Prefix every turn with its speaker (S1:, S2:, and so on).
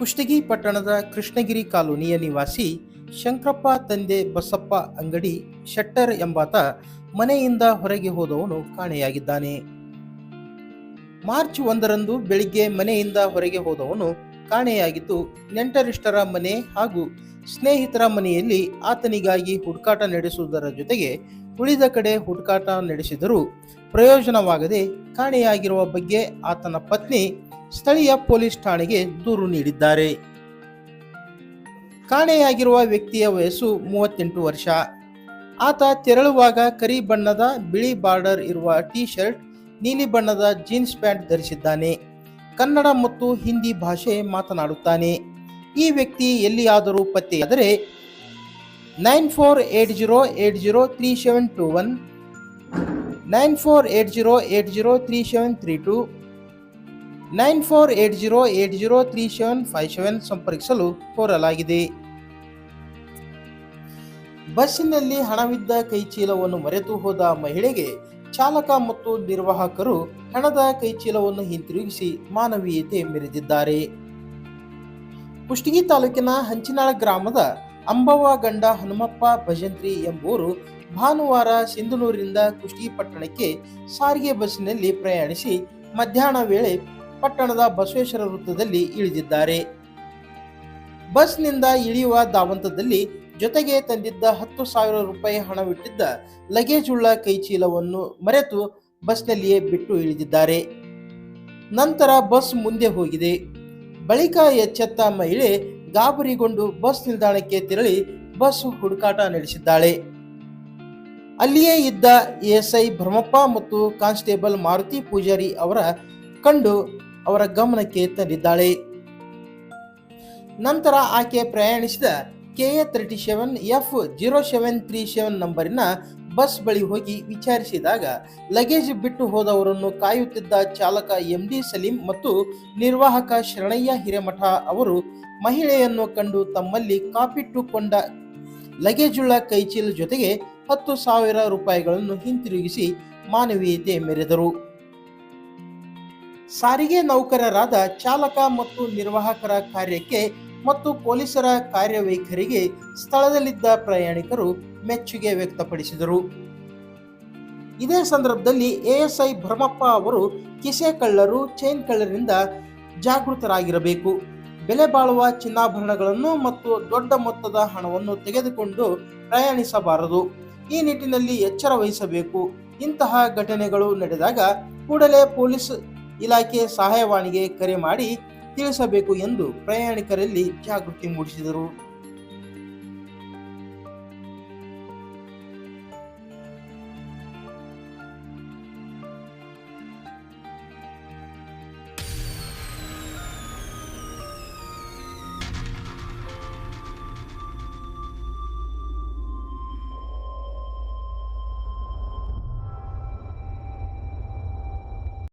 S1: ಕುಷ್ಟಗಿ ಪಟ್ಟಣದ ಕೃಷ್ಣಗಿರಿ ಕಾಲೋನಿಯ ನಿವಾಸಿ ಶಂಕರಪ್ಪ ತಂದೆ ಬಸಪ್ಪ ಅಂಗಡಿ ಶೆಟ್ಟರ್ ಎಂಬಾತ ಮನೆಯಿಂದ ಹೊರಗೆ ಹೋದವನು ಕಾಣೆಯಾಗಿದ್ದಾನೆ. ಮಾರ್ಚ್ ಒಂದರಂದು ಬೆಳಿಗ್ಗೆ ಮನೆಯಿಂದ ಹೊರಗೆ ಹೋದವನು ಕಾಣೆಯಾಗಿದ್ದು, ನೆಂಟರಿಷ್ಟರ ಮನೆ ಹಾಗೂ ಸ್ನೇಹಿತರ ಮನೆಯಲ್ಲಿ ಆತನಿಗಾಗಿ ಹುಡುಕಾಟ ನಡೆಸುವುದರ ಜೊತೆಗೆ ಉಳಿದ ಕಡೆ ಹುಡುಕಾಟ ನಡೆಸಿದರೂ ಪ್ರಯೋಜನವಾಗದೆ ಕಾಣೆಯಾಗಿರುವ ಬಗ್ಗೆ ಆತನ ಪತ್ನಿ ಸ್ಥಳೀಯ ಪೊಲೀಸ್ ಠಾಣೆಗೆ ದೂರು ನೀಡಿದ್ದಾರೆ. ಕಾಣೆಯಾಗಿರುವ ವ್ಯಕ್ತಿಯ ವಯಸ್ಸು ಮೂವತ್ತೆಂಟು ವರ್ಷ. ಆತ ತೆರಳುವಾಗ ಕರಿ ಬಣ್ಣದ, ಬಿಳಿ ಬಾರ್ಡರ್ ಇರುವ ಟಿ ಶರ್ಟ್ ನೀಲಿ ಬಣ್ಣದ ಜೀನ್ಸ್ ಪ್ಯಾಂಟ್ ಧರಿಸಿದ್ದಾನೆ. ಕನ್ನಡ ಮತ್ತು ಹಿಂದಿ ಭಾಷೆ ಮಾತನಾಡುತ್ತಾನೆ. ಈ ವ್ಯಕ್ತಿ ಎಲ್ಲಿಯಾದರೂ ಪತ್ತೆಯಾದರೆ nine four eight zero eight zero three seven two one, nine four eight zero eight zero three seven three two nine four eight zero eight zero three seven five seven ಸಂಪರ್ಕಿಸಲು ಕೋರಲಾಗಿದೆ. ಬಸ್ಸಿನಲ್ಲಿ ಹಣವಿದ್ದ ಕೈಚೀಲವನ್ನು ಮರೆತು ಹೋದ ಮಹಿಳೆಗೆ ಚಾಲಕ ಮತ್ತು ನಿರ್ವಾಹಕರು ಹಣದ ಕೈಚೀಲವನ್ನು ಹಿಂತಿರುಗಿಸಿ ಮಾನವೀಯತೆ ಮೆರೆದಿದ್ದಾರೆ. ಕುಷ್ಟಗಿ ತಾಲೂಕಿನ ಹಂಚಿನಾಳ ಗ್ರಾಮದ ಅಂಬವ್ವ ಗಂಡ ಹನುಮಪ್ಪ ಭಜಂತ್ರಿ ಎಂಬುವರು ಭಾನುವಾರ ಸಿಂಧನೂರಿನಿಂದ ಕುಷ್ಟಗಿ ಪಟ್ಟಣಕ್ಕೆ ಸಾರಿಗೆ ಬಸ್ಸಿನಲ್ಲಿ ಪ್ರಯಾಣಿಸಿ ಮಧ್ಯಾಹ್ನ ವೇಳೆ ಪಟ್ಟಣದ ಬಸವೇಶ್ವರ ವೃತ್ತದಲ್ಲಿ ಇಳಿದಿದ್ದಾರೆ. ಬಸ್ನಿಂದ ಇಳಿಯುವ ದಾವಂತದಲ್ಲಿ ಜೊತೆಗೆ ತಂದಿದ್ದ ಹತ್ತು ಸಾವಿರ ರೂಪಾಯಿ ಹಣವಿಟ್ಟಿದ್ದ ಲಗೇಜ್ ಉಳ್ಳ ಕೈಚೀಲವನ್ನು ಮರೆತು ಬಸ್ನಲ್ಲಿಯೇ ಬಿಟ್ಟು ಇಳಿದಿದ್ದಾರೆ. ನಂತರ ಬಸ್ ಮುಂದೆ ಹೋಗಿದೆ. ಬಳಿಕ ಎಚ್ಚೆತ್ತ ಮಹಿಳೆ ಗಾಬರಿಗೊಂಡು ಬಸ್ ನಿಲ್ದಾಣಕ್ಕೆ ತೆರಳಿ ಬಸ್ ಹುಡುಕಾಟ ನಡೆಸಿದ್ದಾಳೆ. ಅಲ್ಲಿಯೇ ಇದ್ದ ಎಎಸ್ಐ ಭ್ರಮಪ್ಪ ಮತ್ತು ಕಾನ್ಸ್ಟೇಬಲ್ ಮಾರುತಿ ಪೂಜಾರಿ ಅವರ ಕಂಡು ಅವರ ಗಮನಕ್ಕೆ ತಂದಿದ್ದಾಳೆ. ನಂತರ ಆಕೆ ಪ್ರಯಾಣಿಸಿದ K A thirty seven F zero seven three seven ನಂಬರಿನ bus ಬಳಿ ಹೋಗಿ ವಿಚಾರಿಸಿದಾಗ ಲಗೇಜ್ ಬಿಟ್ಟು ಹೋದವರನ್ನು ಕಾಯುತ್ತಿದ್ದ ಚಾಲಕ ಎಂ ಡಿ ಸಲೀಂ ಮತ್ತು ನಿರ್ವಾಹಕ ಶರಣಯ್ಯ ಹಿರೇಮಠ ಅವರು ಮಹಿಳೆಯನ್ನು ಕಂಡು ತಮ್ಮಲ್ಲಿ ಕಾಪಿಟ್ಟುಕೊಂಡ ಲಗೇಜುಳ್ಳ ಕೈಚೀಲ ಜೊತೆಗೆ ಹತ್ತು ಸಾವಿರ ರೂಪಾಯಿಗಳನ್ನು ಹಿಂತಿರುಗಿಸಿ ಮಾನವೀಯತೆ ಮೆರೆದರು. ಸಾರಿಗೆ ನೌಕರರಾದ ಚಾಲಕ ಮತ್ತು ನಿರ್ವಾಹಕರ ಕಾರ್ಯಕ್ಕೆ ಮತ್ತು ಪೊಲೀಸರ ಕಾರ್ಯವೈಖರಿಗೆ ಸ್ಥಳದಲ್ಲಿದ್ದ ಪ್ರಯಾಣಿಕರು ಮೆಚ್ಚುಗೆ ವ್ಯಕ್ತಪಡಿಸಿದರು. ಇದೇ ಸಂದರ್ಭದಲ್ಲಿ ಎಎಸ್ಐ ಭರಮಪ್ಪ ಅವರು ಕಿಸೆ ಕಳ್ಳರು ಚೈನ್ ಕಳ್ಳರಿಂದ ಜಾಗೃತರಾಗಿರಬೇಕು. ಬೆಲೆ ಬಾಳುವ ಚಿನ್ನಾಭರಣಗಳನ್ನು ಮತ್ತು ದೊಡ್ಡ ಮೊತ್ತದ ಹಣವನ್ನು ತೆಗೆದುಕೊಂಡು ಪ್ರಯಾಣಿಸಬಾರದು. ಈ ನಿಟ್ಟಿನಲ್ಲಿ ಎಚ್ಚರ ವಹಿಸಬೇಕು. ಇಂತಹ ಘಟನೆಗಳು ನಡೆದಾಗ ಕೂಡಲೇ ಪೊಲೀಸ್ ಇಲಾಖೆ ಸಹಾಯವಾಣಿಗೆ ಕರೆ ಮಾಡಿ ತಿಳಿಸಬೇಕು ಎಂದು ಪ್ರಯಾಣಿಕರಲ್ಲಿ ಜಾಗೃತಿ ಮೂಡಿಸಿದರು.